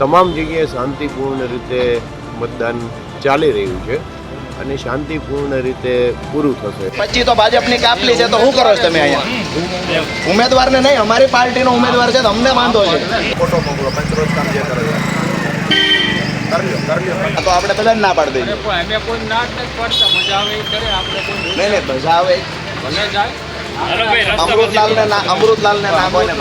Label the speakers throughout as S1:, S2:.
S1: તમામ જગ્યાએ શાંતિપૂર્ણ રીતે મતદાન ચાલી રહ્યું છે અને શાંતિપૂર્ણ રીતે પૂરું થશે.
S2: પછી તો ભાજપની કાપલી છે તો શું કરો છો તમે અહીંયા? ઉમેદવારને નહીં અમારી પાર્ટીનો ઉમેદવાર છે તો અમને વાંધો છે. ફોટો મોકલો પંચરોજ કામ જે કરે છે. તો આપણે બધા ના પાડી દઈએ.
S3: અમે કોઈ ના જ પડતા મજા આવે કરે આપણે કોઈ
S2: નહીં નહીં મજા આવે.
S3: ભલે જાય.
S2: અમૃતલાલ ને અમૃતલાલ ને ના કોઈને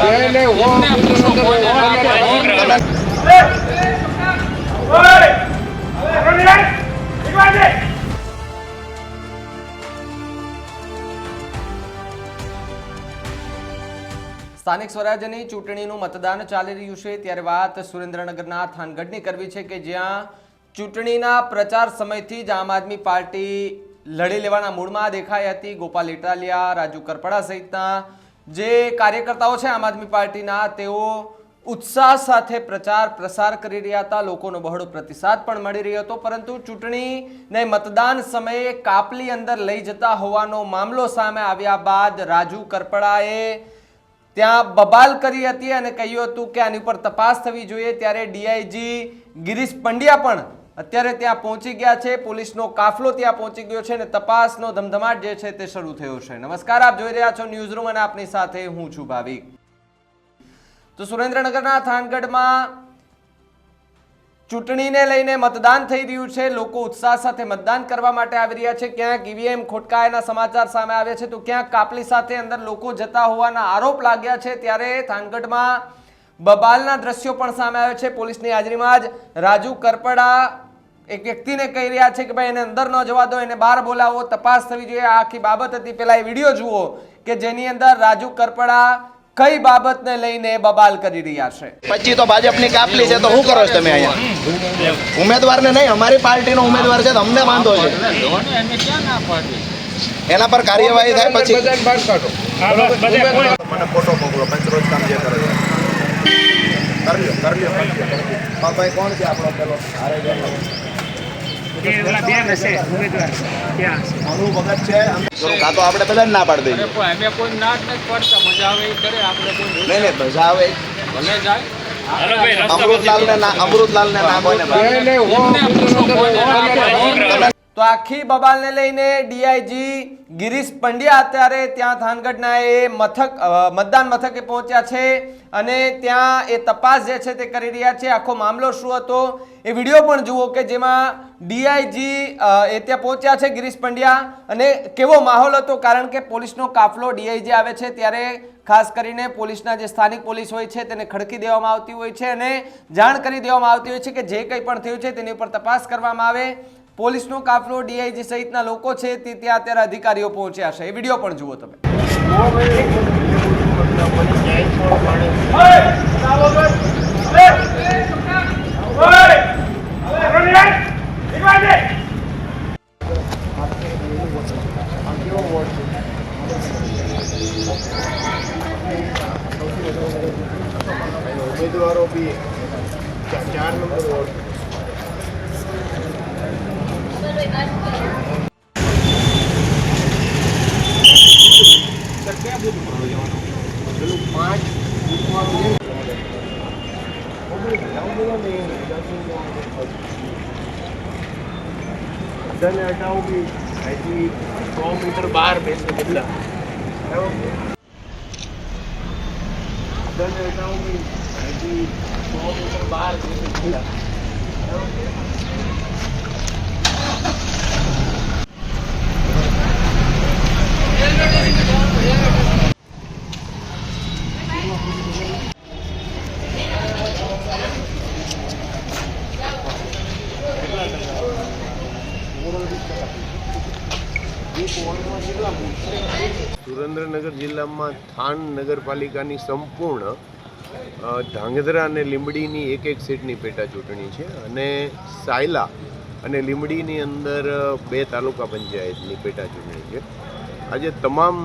S4: સ્થાનિક સ્વરાજ્યની ચૂંટણીનું મતદાન ચાલી રહ્યું છે. ત્યારે વાત સુરેન્દ્રનગરના થાનગઢની કરવી છે કે જ્યાં ચૂંટણીના પ્રચાર સમયથી જ આમ આદમી પાર્ટી લડી લેવાના મૂળમાં દેખાઈ હતી. ગોપાલ ઇટાલિયા, રાજુ કરપડા સહિતના જે કાર્યકર્તાઓ છે આમ આદમી પાર્ટીના, તેઓ ઉત્સાહ સાથે પ્રચાર પ્રસાર કરી રહ્યા હતા. લોકોનો બહોળો પ્રતિસાદ પણ મળી રહ્યો હતો, પરંતુ ચૂંટણીને મતદાન સમયે કાપલી અંદર લઈ જતા હોવાનો મામલો સામે આવ્યા બાદ રાજુ કરપડાએ ત્યાં બબાલ કરી હતી અને કહ્યું હતું કે આની ઉપર તપાસ થવી જોઈએ. ત્યારે ડીઆઈજી ગિરીશ પંડ્યા પણ અત્યારે ત્યાં પહોંચી ગયા છે. પોલીસનો કાફલો ત્યાં પહોંચી ગયો છે અને તપાસનો ધમધમાટ જે છે તે શરૂ થયો છે. નમસ્કાર, આપ જોઈ રહ્યા છો ન્યૂઝ રૂમ અને આપની સાથે હું છું ભાવિક. તો સુરેન્દ્રનગરના થાનગઢમાં ચૂંટણીને લઈને મતદાન થઈ રહ્યું છે. લોકો ઉત્સાહ સાથે મતદાન કરવા માટે આવી રહ્યા છે. ક્યાંક ઈવીએમ ખોટકાયાના સમાચાર સામે આવ્યા છે. તો ક્યાંક કાપલી સાથે અંદર લોકો જતા હોવાના આરોપ લાગ્યા છે. ત્યારે થાનગઢમાં બબાલના દ્રશ્યો પણ સામે આવ્યા છે. પોલીસની હાજરીમાં જ રાજુ કરપડા એક વ્યક્તિને કહી રહ્યા છે કે ભાઈ, એને અંદર ન જવા દો, એને બહાર બોલાવો. તપાસ થવી જોઈએ. આખી બાબત હતી. પેલા એ વીડિયો જુઓ કે જેની અંદર રાજુ કરપડા કઈ બાબતને લઈને બબાલ કરી રહ્યા છે?
S2: પછી તો ભાજપની કાપલી છે તો શું કરો છો તમે અહીંયા? ઉમેદવારને નહીં અમારી પાર્ટીનો ઉમેદવાર છે તો અમને વાંધો છે. એના પર કાર્યવાહી થાય પછી. મને ફોટો મોકલો પંચરોજ કામ જે કરે છે. કરી લ્યો કરી લો ભાઈ કોણ છે આપણો પેલો? તો આપણે બધા ના પાડી દઈએ.
S3: પણ અમે કોઈ ના જ નથી પડતા. મજા આવે એ કરે આપણે કોઈ
S2: નહીં નહીં બધા આવે.
S3: ભલે જાય.
S2: અમૃતલાલ ને અમૃતલાલ ને ના કોઈને
S4: આખી બબાલને લઈને ડીઆઈજી ગિરીશ પંડ્યા અત્યારે ત્યાં થાનગઢના એ મથક મતદાન મથકે પહોંચ્યા છે અને ત્યાં એ તપાસ જે છે તે કરી રહ્યા છે. આખો મામલો શું હતો એ વીડિયો પણ જુઓ કે જેમાં ડીઆઈજી એ ત્યાં પહોંચ્યા છે ગિરીશ પંડ્યા અને કેવો માહોલ હતો કારણ કે પોલીસનો કાફલો ડીઆઈજી આવે છે ત્યારે ખાસ કરીને પોલીસના જે સ્થાનિક પોલીસ હોય છે તેને ખડકી દેવામાં આવતી હોય છે અને જાણ કરી દેવામાં આવતી હોય છે કે જે કંઈ પણ થયું છે તેની ઉપર તપાસ કરવામાં આવે. પોલીસનો કાફલો ડીઆઈજી સહિતના લોકો છે તે ત્યાં અત્યારે અધિકારીઓ પહોંચ્યા છે. એ વીડિયો પણ જુઓ તમે.
S1: ચાર નંબર વોર્ડ. બધાને હટાવું બી અહીંથી સો બહાર બેસે બધા બધાને હટાવું બી અહીંથી સો મીટર બહાર બેસે બધા સુરેન્દ્રનગર જિલ્લામાં થાન નગરપાલિકાની સંપૂર્ણ ધાંગધ્રા અને લીંબડીની એક એક સીટની પેટા ચૂંટણી છે અને સાયલા અને લીંબડીની અંદર બે તાલુકા પંચાયતની પેટા ચૂંટણી છે. આજે તમામ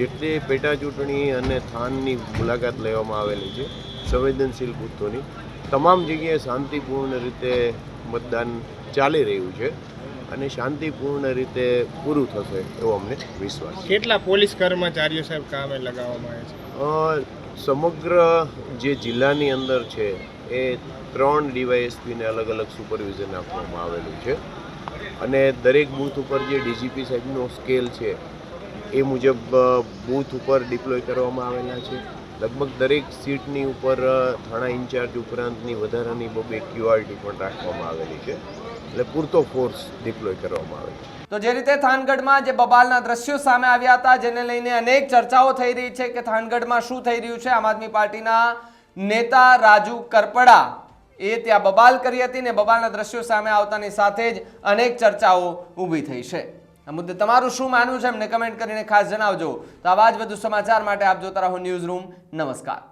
S1: જેટલી પેટા ચૂંટણી અને થાનની મુલાકાત લેવામાં આવેલી છે, સંવેદનશીલ બૂથોની તમામ જગ્યાએ શાંતિપૂર્ણ રીતે મતદાન ચાલી રહ્યું છે. અને શાંતિપૂર્ણ રીતે પૂરું થશે એવો અમને વિશ્વાસ
S5: કેટલા પોલીસ કર્મચારીઓ સાહેબ કામે લગાવવામાં આવે છે?
S1: સમગ્ર જે જિલ્લાની અંદર છે એ ત્રણ ડીવાયએસપીને અલગ અલગ સુપરવિઝન આપવામાં આવેલું છે. અને દરેક બૂથ ઉપર જે ડીજીપી સાહેબનો સ્કેલ છે એ મુજબ બૂથ ઉપર ડિપ્લોય કરવામાં આવેલા છે. લગભગ દરેક સીટની ઉપર થાણા ઇન્ચાર્જ ઉપરાંતની વધારાની બબે ક્યુઆરટી પણ રાખવામાં આવેલી છે. એટલે પૂરતો ફોર્સ ડિપ્લોય કરવામાં આવે છે.
S4: તો જે રીતે થાનગઢમાં જે બબાલના દ્રશ્યો સામે આવ્યા હતા, જેને લઈને અનેક ચર્ચાઓ થઈ રહી છે કે થાનગઢમાં શું થઈ રહ્યું છે. આમ આદમી પાર્ટીના નેતા રાજુ કરપડા એ ત્યાં બબાલ કરી હતી ને બબાલના દ્રશ્યો સામે આવતાની સાથે જ અનેક ચર્ચાઓ ઊભી થઈ છે. આ મુદ્દે તમારું શું માનવું છે? એમને કમેન્ટ કરીને ખાસ જણાવજો. તો આવા જ વધુ સમાચાર માટે આપ જોતા રહો ન્યૂઝ રૂમ. નમસ્કાર.